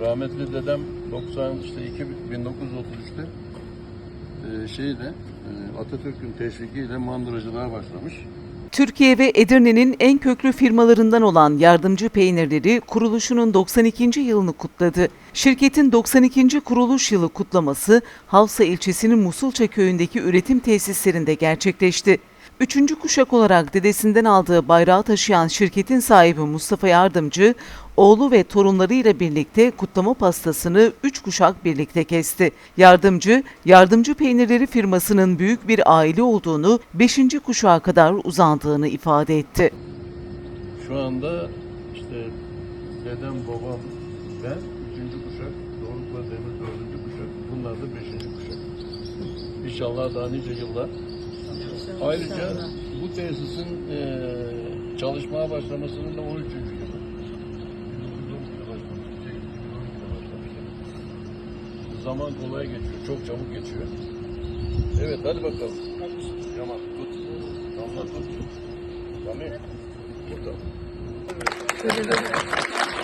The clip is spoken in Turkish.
rahmetli dedem 90 işte 1933'te e, şeyde e, Atatürk'ün teşvikiyle mandıracılığa başlamış. Türkiye ve Edirne'nin en köklü firmalarından olan Yardımcı Peynirleri kuruluşunun 92. yılını kutladı. Şirketin 92. kuruluş yılı kutlaması Havsa ilçesinin Musulça köyündeki üretim tesislerinde gerçekleşti. Üçüncü kuşak olarak dedesinden aldığı bayrağı taşıyan şirketin sahibi Mustafa Yardımcı, oğlu ve torunlarıyla birlikte kutlama pastasını üç kuşak birlikte kesti. Yardımcı, Yardımcı Peynirleri firmasının büyük bir aile olduğunu, beşinci kuşağa kadar uzandığını ifade etti. Şu anda işte dedem, babam, ben üçüncü kuşak, Doruk'la Demir dördüncü kuşak, bunlar da beşinci kuşak. İnşallah daha nice yıllar. Ayrıca bu tesisin eee çalışmaya başlamasının da 13. yılı. 1912'de başlamış, 2012'de başlamışlar. Zaman kolay geçiyor, çok çabuk geçiyor. Evet, hadi bakalım. Yaman tut. Damla tut. Sami. Burada.